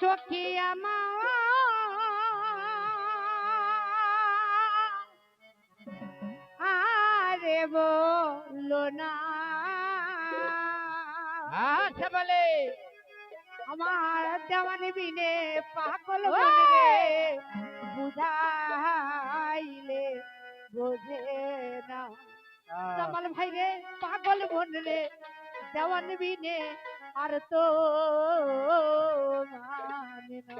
সখী আমার। আরে বলো না। আচ্ছা বলে। আমার দেওয়ানি বিনে পাগল বলে বুঝাইলে বোঝে না। কামাল ভাই রে পাগল মন রে। দেওয়ান বিনে আর তো মানে না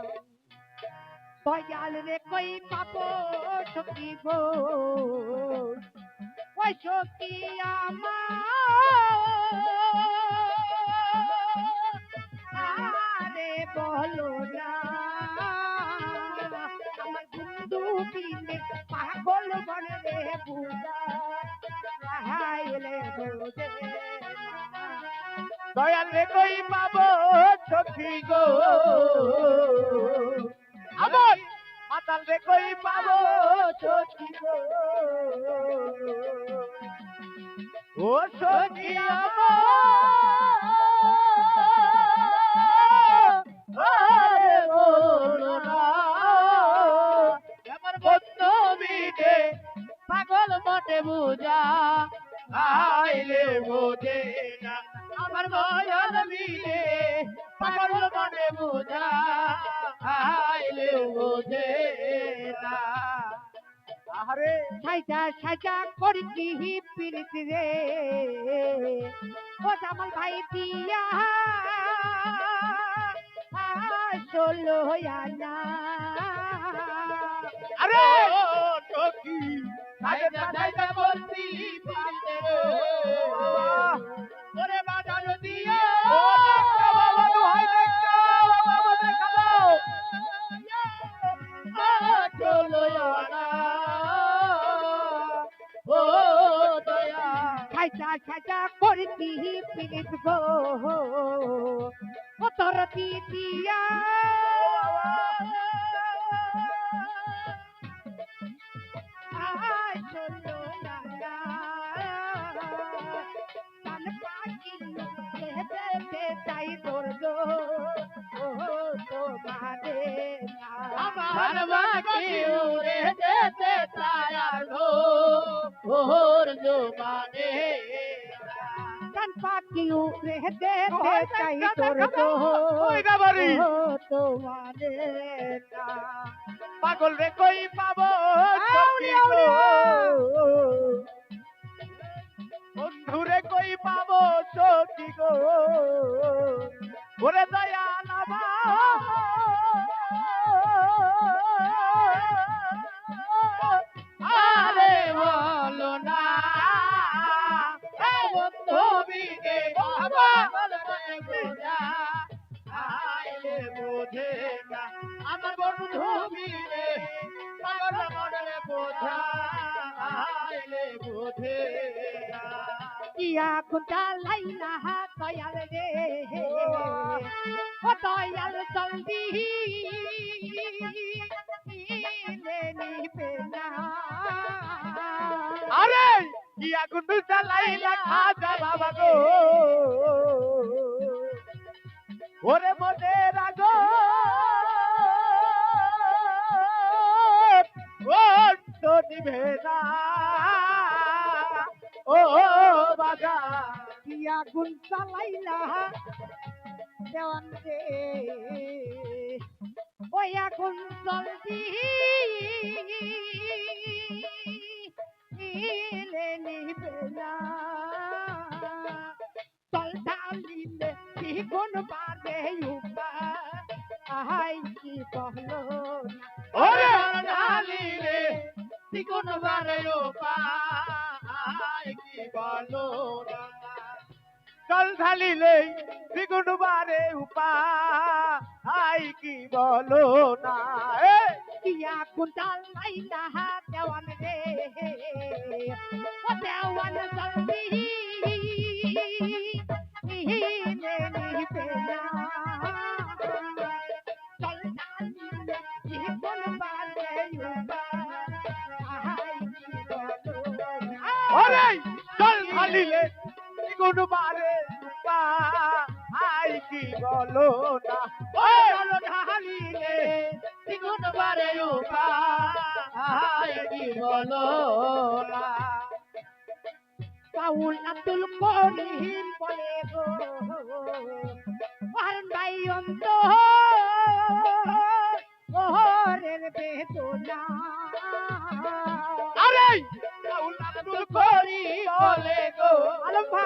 দয়াল রে কই পাবো সখী গো ওই সখী আমার বলো না আমার বন্ধু বিনে পাগল বনে রে বুঝা হাইলে বোঝে দয়াল কই পাবো সখী গো? আমার মাতাল রে কই পাবো সখী গো? ও পাগল বুঝা, আইলে বোঝে না। বয়াল মিলে পাগল মনে বুঝা আইলে বোঝে না। আরে সাইজা সাইজা করিছি পিরিত রে। ও জামাল ভাই দিয়া আনা আরে টকি বলতি সাইজা করিছি পিরিত গো। তোর দিয়া চাই তোর গো মানে আমার বাকি উড়ে যেতে তায়ার গো জমানে কান পাখি উড়ে চাই তোর গো ওই গাবারি ও তো। না পাগল রে কই পাবো? আউলি, আউলি, বন্ধু রে কই পাবো? সখী গো। ওরে দয়া নামা বন্ধু মিলে পাগল মনে বোঝা আইলে বোঝে না ইয়া কুন্তা লাইলা দয়াল রে? ও দয়াল জলদি লে নিবে না। আরে কি আগুন বাবা গো? ওরে মনে নিভে না। ও বাজা ইয়া কুন্তা লাইলা দেওয়ান রে ও এখন জলদি লে নিবে না। চল ঢালিলে কি কোন বাদে উপা আহাই কি কহলো ওরে ঢালিলে তিগুন বারে পায়, কি বলো জল ঢালিলে দ্বিগুণ বারে উপায়, কি বলো না? ইয়া কুন্তাল লাইলা দেওয়ান রে দেওয়ান জলদি ওরে জল ঢালিলে দ্বিগুণ বারে উপায় কি বলো না? ও জল ঢালিলে দ্বিগুণ বারে উপায় কি বলো না? বাউল আব্দুল করিম বলে গো ভাই অন্ত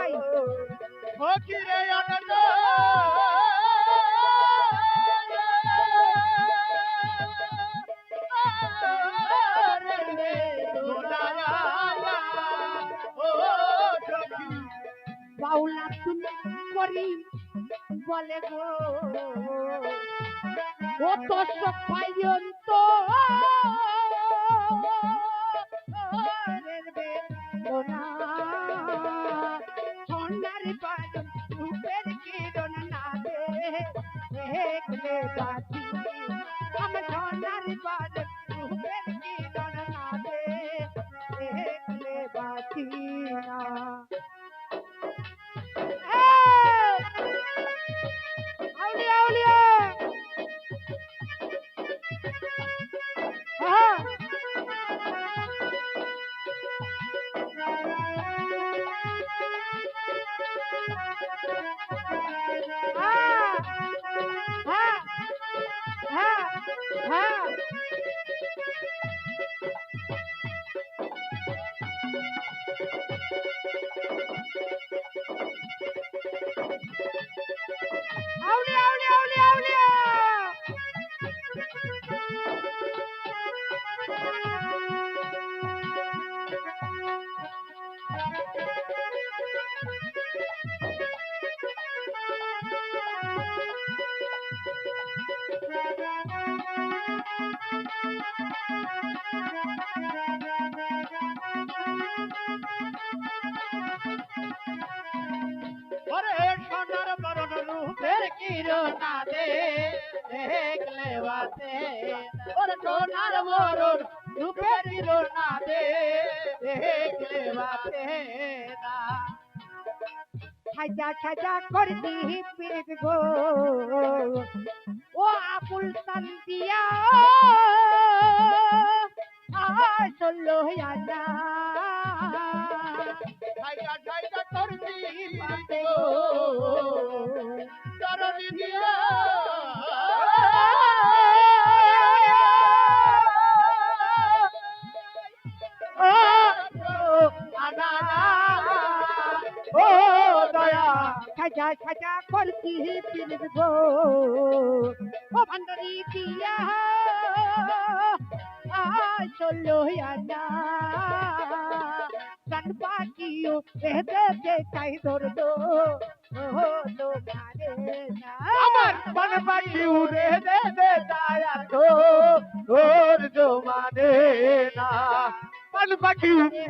ভাই। ফকিরে বাউল আব্দুল করিম বলে গো। ও তো সব পর্যন্ত দেখলে রূপের কিরণা দে দেখলে বাতে ওরে সোনার মরণ রূপের কিরণা দেখলে বাতে না। সাজা সাজা করে দিহি গো। ও আবুল তান্দিয়া আসলো আনা ঠাইকা সাজা সাজা করে দিহি পিরিত গো ও ভান্ডারি দিয়া আসলো আনা। কান পাখিও এতে চাই ধর দো ও তো মানে না। আমার মন পাখি উড়ে দে তায়া তো তোর জমানে না। মন পাখি উড়ে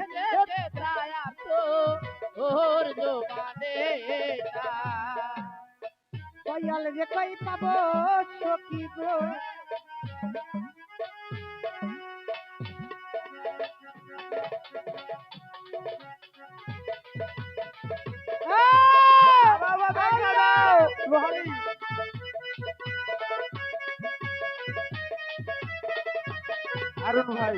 দে তায়া তো তোর জমানে কয়াল রে কই পাবো সখী গো। আরুন ভাই।